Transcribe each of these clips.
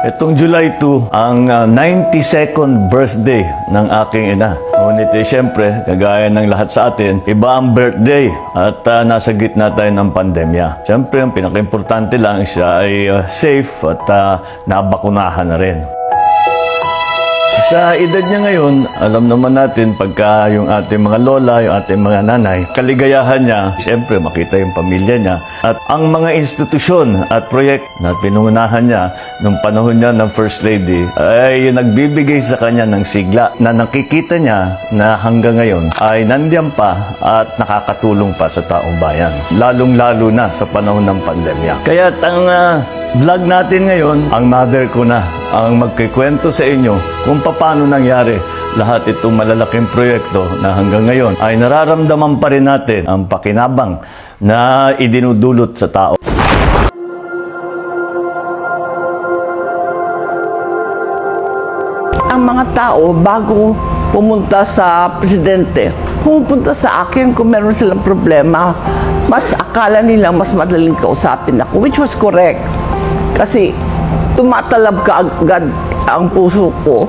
Itong July 2, ang ah, 92nd birthday ng aking ina. Ngunit eh, siyempre, kagaya ng lahat sa atin, iba ang birthday at ah, nasa gitna tayo ng pandemya. Siyempre, ang pinaka-importante lang siya ay ah, safe at ah, nabakunahan na rin. Sa edad niya ngayon, alam naman natin pagka yung ating mga lola, yung ating mga nanay, kaligayahan niya, siyempre makita yung pamilya niya. At ang mga institusyon at proyekt na pinungunahan niya nung panahon niya ng First Lady ay nagbibigay sa kanya ng sigla na nakikita niya na hanggang ngayon ay nandiyan pa at nakakatulong pa sa taong bayan. Lalong-lalo na sa panahon ng pandemya. Kaya ang ah, vlog natin ngayon, ang mother ko na ang magkikwento sa inyo kung paano nangyari lahat itong malalaking proyekto na hanggang ngayon ay nararamdaman pa rin natin ang pakinabang na idinudulot sa tao. ang mga tao bago pumunta sa presidente, pumupunta sa akin kung meron silang problema. Mas akala nila mas madaling kausapin ako, which was correct. Kasi tumatalab ka agad ang puso ko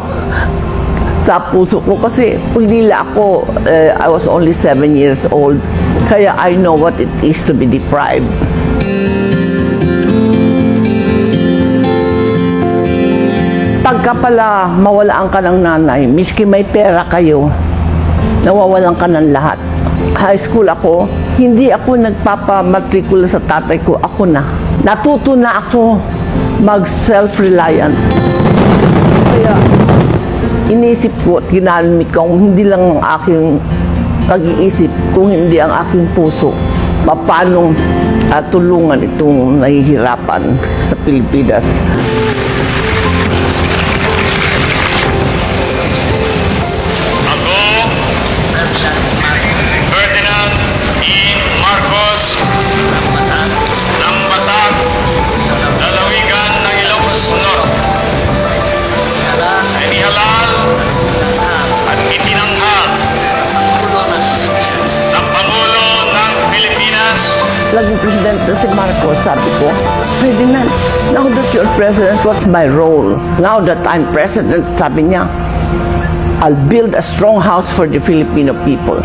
sa puso ko kasi pagdila ako, eh, I was only seven years old. Kaya I know what it is to be deprived. Pagka pala mawalaan ka ng nanay, miski may pera kayo, nawawalan ka ng lahat. High school ako, hindi ako nagpapamatrikula sa tatay ko, ako na. Natuto na ako mag self-reliant. Kaya inisip ko at ginamit ko hindi lang ang aking pag-iisip, kung hindi ang aking puso, paano uh, tulungan itong nahihirapan sa Pilipinas. President, what's my role? Now that I'm president, sabi niya, I'll build a strong house for the Filipino people.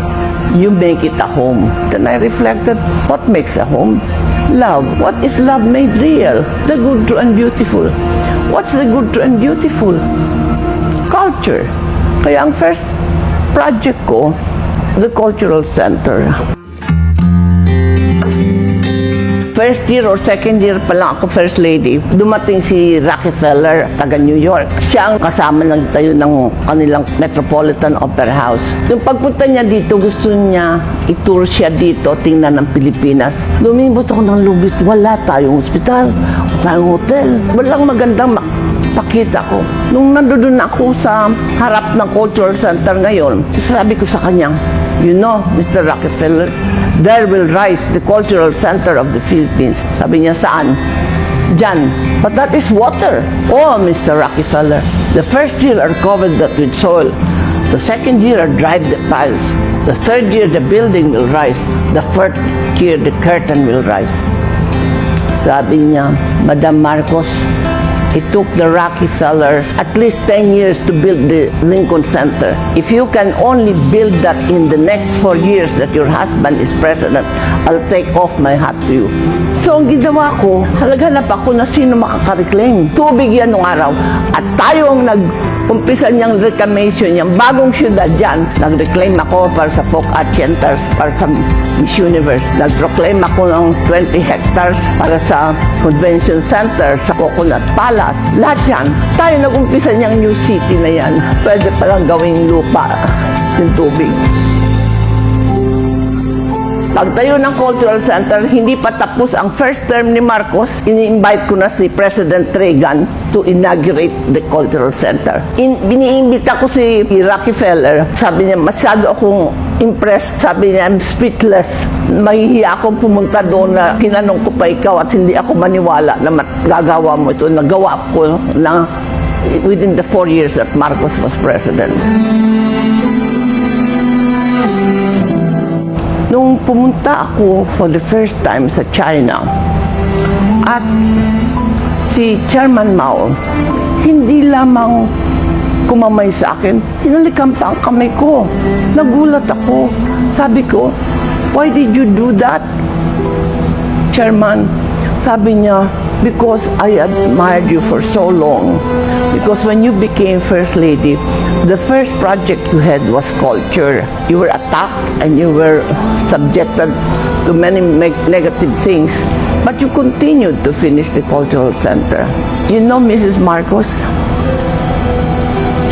You make it a home. Then I reflected, what makes a home? Love. What is love made real? The good, true, and beautiful. What's the good, true, and beautiful? Culture. Kaya ang first project ko, the Cultural Center. First year or second year pa lang ako first lady, dumating si Rockefeller, taga New York. Siya ang kasama nagtayo ng kanilang Metropolitan Opera House. Yung pagpunta niya dito, gusto niya itour siya dito, tingnan ng Pilipinas. Lumibot ako ng lubis, wala tayong ospital, wala tayong hotel, walang magandang mak pakita ko. Nung nandoon ako sa harap ng cultural center ngayon, sabi ko sa kanya, You know, Mr. Rockefeller, there will rise the cultural center of the Philippines. Sabi niya, saan? Diyan. But that is water. Oh, Mr. Rockefeller, the first year are covered that with soil. The second year are dried the piles. The third year, the building will rise. The fourth year, the curtain will rise. Sabi niya, Madam Marcos, it took the Rockefellers at least 10 years to build the Lincoln Center. If you can only build that in the next four years that your husband is president, I'll take off my hat to you. So, ang ginawa ko, halaghanap ako na sino makaka-reclaim. Tubig yan nung araw. At tayo ang nag umpisa niyang reclamation niyang bagong syudad dyan. Nag-reclaim ako para sa folk art centers, para sa Miss Universe. Nag-proclaim ako ng 20 hectares para sa convention center, sa Coconut Palace. Lahat yan. Tayo nag-umpisa niyang new city na yan. Pwede palang gawing lupa yung tubig. Pagtayo ng Cultural Center, hindi pa tapos ang first term ni Marcos, ini-invite ko na si President Reagan to inaugurate the Cultural Center. In, biniimbita ko si Rockefeller. Sabi niya, masyado akong impressed. Sabi niya, I'm speechless. Mahihiya akong pumunta doon na tinanong ko pa ikaw at hindi ako maniwala na magagawa mo ito. Nagawa ko na within the four years that Marcos was president. Nung pumunta ako for the first time sa China, at si Chairman Mao, hindi lamang kumamay sa akin, hinalikan pa ang kamay ko. Nagulat ako. Sabi ko, why did you do that? Chairman, sabi niya, because I admired you for so long. Because when you became First Lady, the first project you had was culture. You were attacked and you were subjected to many negative things. But you continued to finish the cultural center. You know, Mrs. Marcos,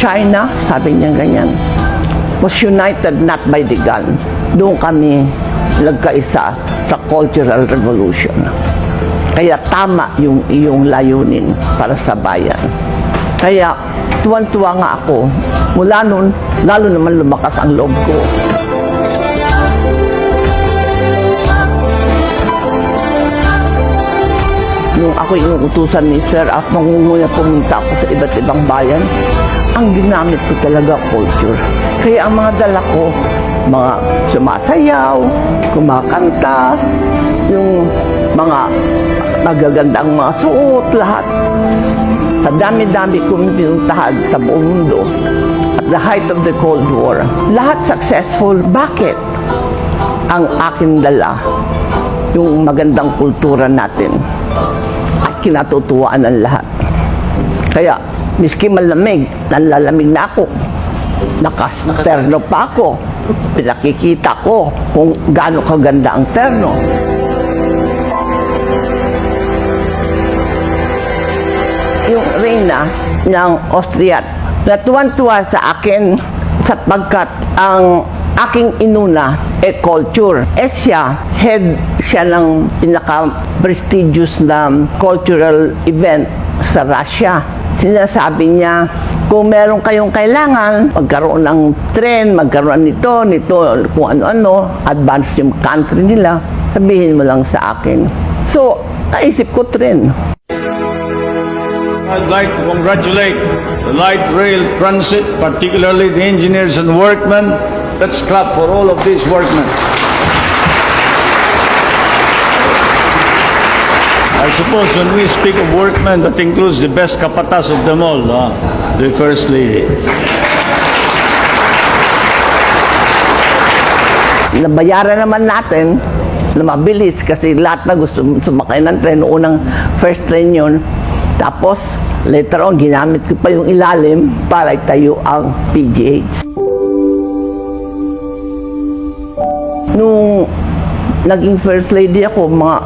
China, sabi niya ganyan, was united not by the gun. Doon kami nagkaisa sa Cultural Revolution. Kaya tama yung iyong layunin para sa bayan. Kaya tuwan-tuwa nga ako. Mula noon, lalo naman lumakas ang loob ko. Nung ako yung utusan ni Sir at nung muna pumunta ako sa iba't ibang bayan, ang ginamit ko talaga culture. Kaya ang mga dala ko, mga sumasayaw, kumakanta, yung mga magagandang mga suot, lahat. Sa dami-dami kong pinuntahan sa buong mundo, at the height of the Cold War, lahat successful. Bakit? Ang aking dala, yung magandang kultura natin at kinatutuwaan ng lahat. Kaya, miski malamig, nanlalamig na ako. Nakasterno pa ako. Pinakikita ko kung gaano kaganda ang terno. Yung reyna ng Austria, natuwan-tuwa sa akin sapagkat ang aking inuna e culture. Eh siya, head siya ng pinaka-prestigious na cultural event sa Russia. Sinasabi niya, kung meron kayong kailangan, magkaroon ng tren, magkaroon nito, nito, kung ano-ano, advance yung country nila, sabihin mo lang sa akin. So, naisip ko tren. I'd like to congratulate the light rail transit, particularly the engineers and workmen. Let's clap for all of these workmen. I suppose when we speak of workmen, that includes the best kapatas of them all, ah, the First Lady. nabayaran naman natin na mabilis kasi lahat na gusto sumakay ng tren. Unang first train yun. Tapos, later on, ginamit ko pa yung ilalim para itayo ang PGH. Nung naging first lady ako, mga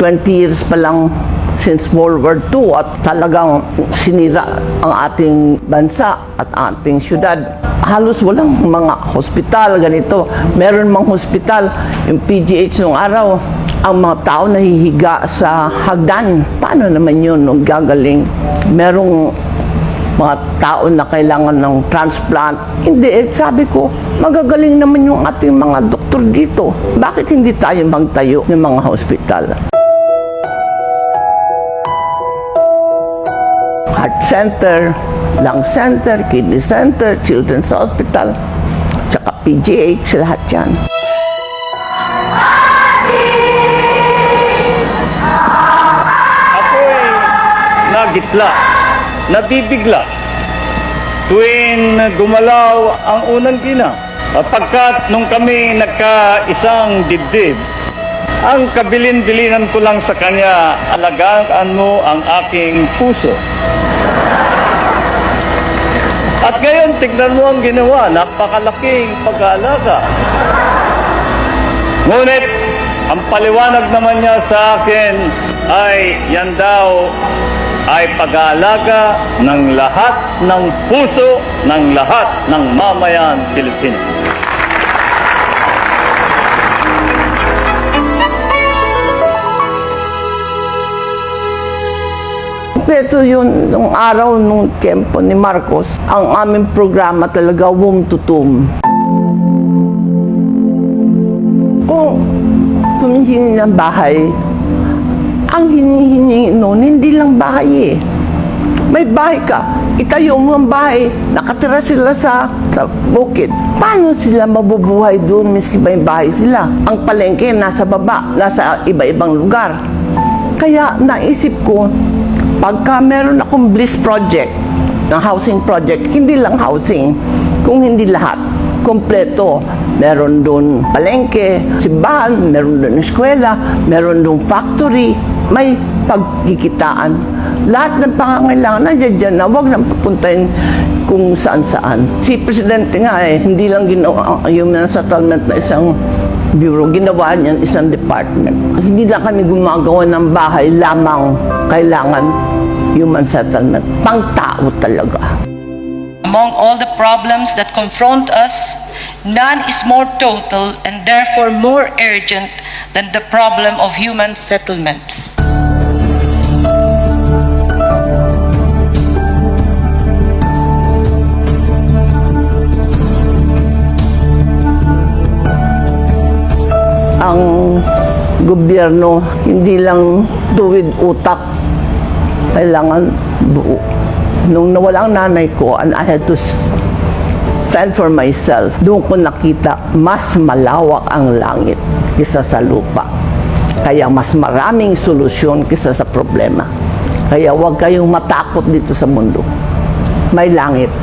20 years pa lang since World War II at talagang sinira ang ating bansa at ating syudad. Halos walang mga hospital ganito. Meron mang hospital, yung PGH nung araw, ang mga tao nahihiga sa hagdan. Paano naman yun nung gagaling? Merong mga tao na kailangan ng transplant. Hindi, eh, sabi ko, magagaling naman yung ating mga doktor dito. Bakit hindi tayo magtayo ng mga hospital? Heart Center, Lung Center, Kidney Center, Children's Hospital, tsaka PGH, lahat yan. Nagitla, nabibigla tuwing gumalaw ang unang gina. Pagkat nung kami nagka-isang dibdib, ang kabilin-bilinan ko lang sa kanya, alagaan mo ang aking puso. At ngayon, tignan mo ang ginawa, napakalaking pag-aalaga. Ngunit, ang paliwanag naman niya sa akin ay yan daw ay pag-aalaga ng lahat ng puso ng lahat ng mamayan Pilipino. Pero yun, nung araw, nung tempo ni Marcos, ang aming programa talaga womb to tomb. Kung humihingi ng bahay, ang hinihingi noon, hindi lang bahay eh. May bahay ka, itayo mo ang bahay, nakatira sila sa, sa bukid. Paano sila mabubuhay doon miski may bahay sila? Ang palengke nasa baba, nasa iba-ibang lugar. Kaya naisip ko, Pagka meron akong bliss project, ng housing project, hindi lang housing, kung hindi lahat, kompleto. Meron doon palengke, simbahan, meron doon eskwela, meron doon factory, may pagkikitaan. Lahat ng pangangailangan nandiyan dyan na huwag nang papuntahin kung saan-saan. Si Presidente nga eh, hindi lang ginawa human settlement na isang bureau, ginawa niyan isang department. Hindi lang kami gumagawa ng bahay lamang kailangan human settlement. Pang-tao talaga. Among all the problems that confront us, none is more total and therefore more urgent than the problem of human settlements. Gobyerno hindi lang tuwid utak. Kailangan buo. Nung nawala ang nanay ko and I had to fend for myself doon ko nakita mas malawak ang langit kisa sa lupa. Kaya mas maraming solusyon kisa sa problema. Kaya huwag kayong matakot dito sa mundo. May langit